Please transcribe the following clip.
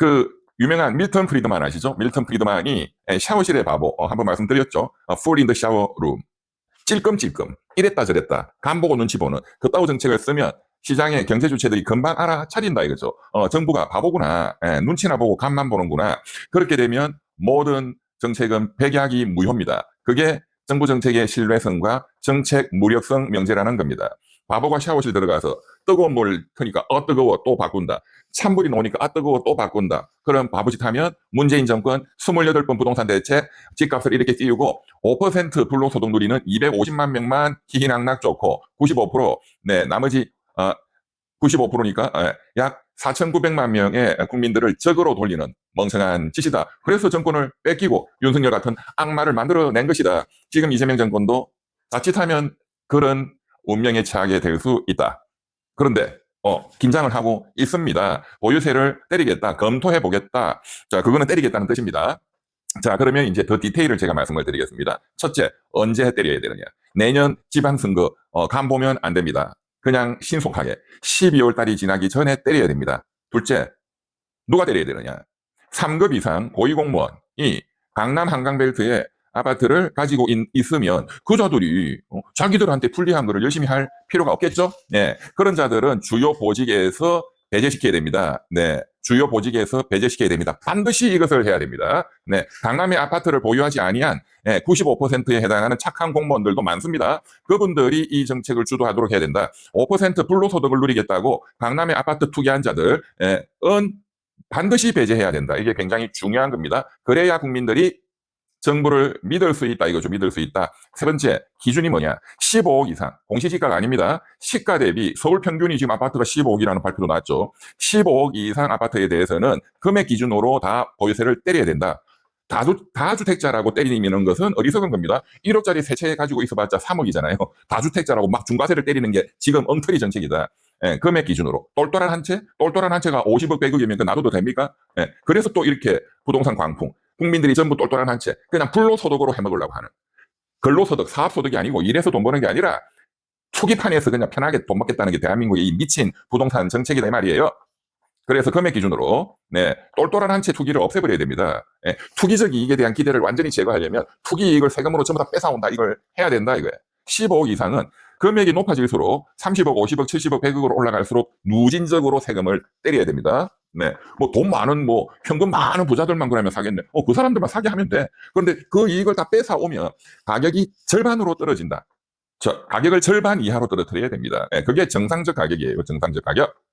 그 유명한 밀턴 프리드만 아시죠? 밀턴 프리드만이 에, 샤워실의 바보 어, 한번 말씀드렸죠. 어, Fall in the shower room. 찔끔찔끔 이랬다 저랬다 간 보고 눈치 보는 그따위 정책을 쓰면 시장의 경제 주체들이 금방 알아차린다 이거죠. 어, 정부가 바보구나. 에, 눈치나 보고 간만 보는구나. 그렇게 되면 모든 정책은 백약이 무효입니다. 그게 정부 정책의 신뢰성과 정책 무력성 명제라는 겁니다. 바보가 샤워실 들어가서 뜨거운 물 크니까 어 뜨거워 또 바꾼다. 찬물이 나오니까 아 뜨거워 또 바꾼다. 그럼 바보짓 하면 문재인 정권 28번 부동산 대책 집값을 이렇게 띄우고 5% 불로소득 누리는 250만 명만 희희낙낙 좋고 95% 네, 나머지 어, 95%니까 약 4,900만 명의 국민들을 적으로 돌리는 멍청한 짓이다. 그래서 정권을 뺏기고 윤석열 같은 악마를 만들어낸 것이다. 지금 이재명 정권도 자칫하면 그런 운명에 처하게 될 수 있다. 그런데 어, 긴장을 하고 있습니다. 보유세를 때리겠다, 검토해 보겠다. 자, 그거는 때리겠다는 뜻입니다. 자, 그러면 이제 더 디테일을 제가 말씀을 드리겠습니다. 첫째, 언제 때려야 되느냐? 내년 지방선거 어, 간 보면 안 됩니다. 그냥 신속하게 12월 달이 지나기 전에 때려야 됩니다. 둘째, 누가 때려야 되느냐? 3급 이상 고위공무원이 강남 한강벨트에 아파트를 가지고 있, 으면 그자들이 어, 자기들한테 불리한 거를 열심히 할 필요가 없겠죠? 네. 그런 자들은 주요 보직에서 배제시켜야 됩니다. 네. 주요 보직에서 배제시켜야 됩니다. 반드시 이것을 해야 됩니다. 네. 강남의 아파트를 보유하지 아니한 네, 95%에 해당하는 착한 공무원들도 많습니다. 그분들이 이 정책을 주도하도록 해야 된다. 5% 불로소득을 누리겠다고 강남의 아파트 투기한 자들, 예, 은 반드시 배제해야 된다. 이게 굉장히 중요한 겁니다. 그래야 국민들이 정부를 믿을 수 있다. 이거죠. 믿을 수 있다. 세 번째, 기준이 뭐냐? 15억 이상. 공시지가가 아닙니다. 시가 대비 서울 평균이 지금 아파트가 15억이라는 발표도 나왔죠. 15억 이상 아파트에 대해서는 금액 기준으로 다 보유세를 때려야 된다. 다주, 다주택자라고 때리는 것은 어리석은 겁니다. 1억짜리 세 채 가지고 있어봤자 3억이잖아요. 다주택자라고 막 중과세를 때리는 게 지금 엉터리 정책이다. 예, 금액 기준으로. 똘똘한 한 채? 똘똘한 한 채가 50억, 100억이면 그 놔둬도 됩니까? 예, 그래서 또 이렇게 부동산 광풍. 국민들이 전부 똘똘한 한 채. 그냥 불로소득으로 해먹으려고 하는. 근로소득, 사업소득이 아니고 일해서 돈 버는 게 아니라 투기판에서 그냥 편하게 돈 먹겠다는 게 대한민국의 이 미친 부동산 정책이다 이 말이에요. 그래서 금액 기준으로 네, 똘똘한 한 채 투기를 없애버려야 됩니다. 예, 투기적 이익에 대한 기대를 완전히 제거하려면 투기 이익을 세금으로 전부 다 뺏어온다 이걸 해야 된다 이거예요. 15억 이상은 금액이 높아질수록 30억, 50억, 70억, 100억으로 올라갈수록 누진적으로 세금을 때려야 됩니다. 네. 뭐 돈 많은 뭐 현금 많은 부자들만 그러면 사겠네. 어, 그 사람들만 사게 하면 돼. 그런데 그 이익을 다 뺏어 오면 가격이 절반으로 떨어진다. 저 가격을 절반 이하로 떨어뜨려야 됩니다. 예, 그게 정상적 가격이에요. 정상적 가격.